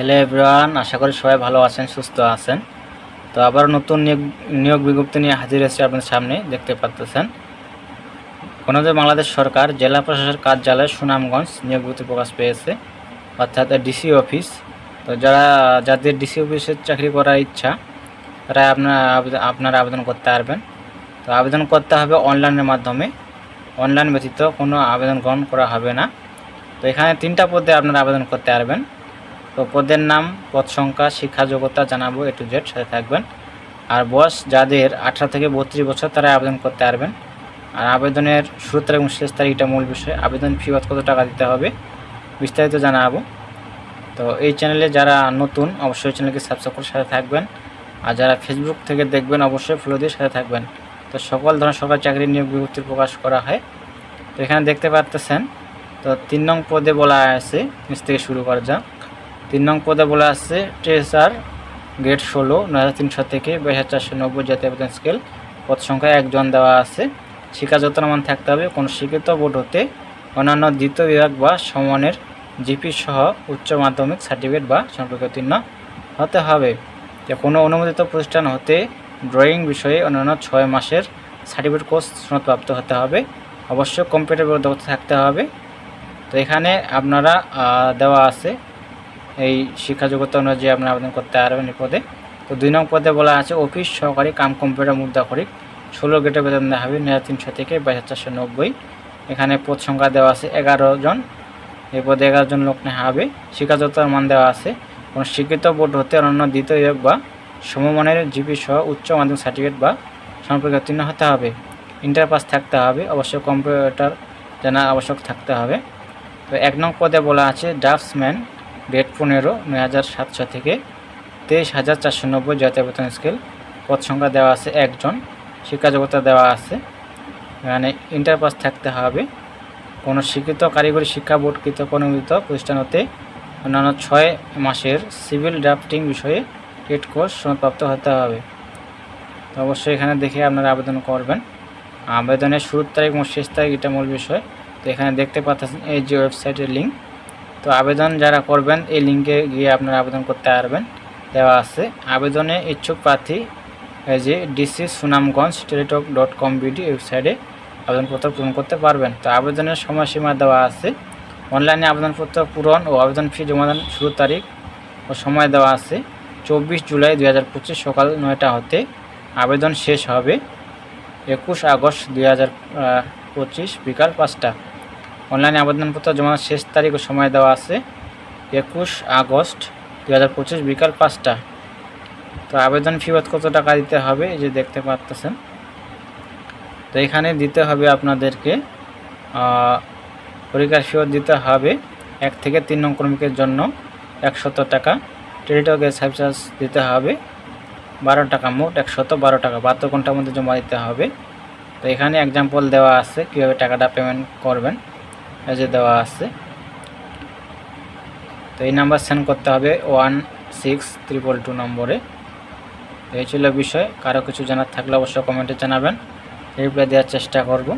Hello everyone আশা করি সবাই ভালো আছেন, সুস্থ আছেন। তো আবার নতুন নিয়োগ নিয়োগ বিজ্ঞপ্তি নিয়ে হাজির হয়েছে আপনাদের সামনে, দেখতে পাচ্ছেন কোনোদের বাংলাদেশ সরকার, জেলা প্রশাসক কার্যালয় সুনামগঞ্জ নিয়োগ বিজ্ঞপ্তি প্রকাশ পেয়েছে, অর্থাৎ ডিসি অফিস তো যারা, যাদের ডিসি অফিসের চাকরি করার ইচ্ছা, তারা আপনার আপনারা আবেদন করতে পারবেন। তো আবেদন করতে হবে অনলাইনের মাধ্যমে। অনলাইন ব্যতীত কোনো আবেদন গ্রহণ করা হবে না। তো এখানে তিনটা পদে আপনারা আবেদন করতে পারবেন। তো পদের নাম, পদ সংখ্যা, শিক্ষা যোগ্যতা জানাব এ টু জেড সাথে থাকবেন। আর বয়স, যাদের আঠারো থেকে বত্রিশ বছর তারা আবেদন করতে পারবেন। আর আবেদনের তারিখ এবং শেষ তারিখ এটা মূল বিষয়। আবেদন ফি কত টাকা দিতে হবে, বিস্তারিত জানাব। তো এই চ্যানেলে যারা নতুন, অবশ্যই চ্যানেলকে সাবস্ক্রাইব করে সাথে থাকবেন। আর যারা ফেসবুক থেকে দেখবেন, অবশ্যই ফলো দিয়ে সাথে থাকবেন। তো সকল ধরনের সরকারি চাকরি নিয়োগ বিজ্ঞপ্তি প্রকাশ করা হয়। তো এখানে দেখতে পারতেছেন, তো তিন নং পদে বলা আছে, নিচ থেকে শুরু করা যাক। তিন নং পদে বলা আছে ট্রেসার গ্রেড ষোলো নয় হাজার তিনশো থেকে বাইশ হাজার চারশো নব্বই জাতীয় বেতন স্কেল পদ সংখ্যা একজন দেওয়া আছে। শিক্ষাগত মান থাকতে হবে কোনো শিক্ষিত বোর্ড হতে। অন্যান্য দ্বিতীয় বিভাগ বা সমানের জিপি সহ উচ্চ মাধ্যমিক সার্টিফিকেট বা সম্পর্কে হতে হবে। কোনো অনুমোদিত প্রতিষ্ঠান হতে ড্রয়িং বিষয়ে অন্যান্য ছয় মাসের সার্টিফিকেট কোর্স সনদপ্রাপ্ত হতে হবে। অবশ্যই কম্পিউটার দক্ষতা থাকতে হবে। তো এখানে আপনারা দেওয়া আছে এই শিক্ষা যোগ্যতা অনুযায়ী আপনারা আবেদন করতে পারবেন এই পদে। তো দুই নং পদে বলা আছে, অফিস সহকারী কাম কম্পিউটার মুদ্রা করিক ষোলো গেটে বেতন দেওয়া হবে নয় তিনশো থেকে বাইশ হাজার চারশো নব্বই। এখানে পদ সংখ্যা দেওয়া আছে এগারো জন। এই পদে এগারো জন লোক নেওয়া হবে। শিক্ষা যোগ্যতার মান দেওয়া আছে, কোনো শিক্ষিত বোর্ড হতে অন্যান্য দ্বিতীয় বিভাগ বা সমমানের জিপি সহ উচ্চ মাধ্যমিক সার্টিফিকেট বা সম্পর্কে উত্তীর্ণ হতে হবে। ইন্টার পাস থাকতে হবে, অবশ্যই কম্পিউটার জানা আবশ্যক থাকতে হবে। তো এক নং পদে বলা আছে, ড্রাফটসম্যান গ্রেড পনেরো নয় হাজার সাতশো থেকে তেইশ হাজার চারশো নব্বই জাতীয় বেতন স্কেল পদ সংখ্যা দেওয়া আছে একজন, শিক্ষা যোগ্যতা দেওয়া আছে। এখানে ইন্টার পাস থাকতে হবে। কোনো স্বীকৃত কারিগরি শিক্ষা বোর্ডকৃত অনুমোদিত প্রতিষ্ঠান হতে অন্যান্য ছয় মাসের সিভিল ড্রাফটিং বিষয়ে টেট কোর্স সনদপ্রাপ্ত হতে হবে। তো অবশ্যই এখানে দেখে আপনারা আবেদন করবেন। আবেদনের শুরুর তারিখ এবং শেষ তারিখ এটা মূল বিষয়। তো এখানে দেখতে পাচ্ছেন এই যে ওয়েবসাইটের লিঙ্ক তো আবেদন যারা করবেন, এই লিঙ্কে গিয়ে আপনারা আবেদন করতে পারবেন। দেওয়া আছে। আবেদনে ইচ্ছুক প্রার্থী, এই যে DC Sunamganj Teletalk dot com BD ওয়েবসাইটে আবেদনপত্র পূরণ করতে পারবেন। তো আবেদনের সময়সীমা দেওয়া আছে। অনলাইনে আবেদনপত্র পূরণ ও আবেদন ফি জমাদান শুরু তারিখ ও সময় দেওয়া আছে। চব্বিশ জুলাই দু হাজার পঁচিশ সকাল নয়টা হতে আবেদন শেষ হবে। একুশ আগস্ট দুই হাজার পঁচিশ বিকাল পাঁচটা। অনলাইনে আবেদনপত্র জমানোর শেষ তারিখ ও সময় দেওয়া আছে একুশ আগস্ট দু হাজার পঁচিশ বিকাল পাঁচটা। তো আবেদন ফি কত টাকা দিতে হবে এই যে দেখতে পাচ্তেছেন তো এখানে দিতে হবে আপনাদেরকে পরীক্ষার ফিও দিতে হবে এক থেকে তিন নং কর্মীকের জন্য একশত টাকা। টেলিটকের সার্ভিস দিতে হবে বারো টাকা মোট একশত বারো টাকা। বাহাত্তর ঘণ্টার মধ্যে জমা দিতে হবে। তো এখানে এক্সাম্পল দেওয়া আছে কীভাবে টাকাটা পেমেন্ট করবেন। যে দেওয়া আছে। তো এই নাম্বার সেন্ড করতে হবে ওয়ান সিক্স ত্রিপল টু নম্বরে। এই ছিল বিষয়। কারও কিছু জানার থাকলে অবশ্যই কমেন্টে জানাবেন। রিপ্লাই দেওয়ার চেষ্টা করব।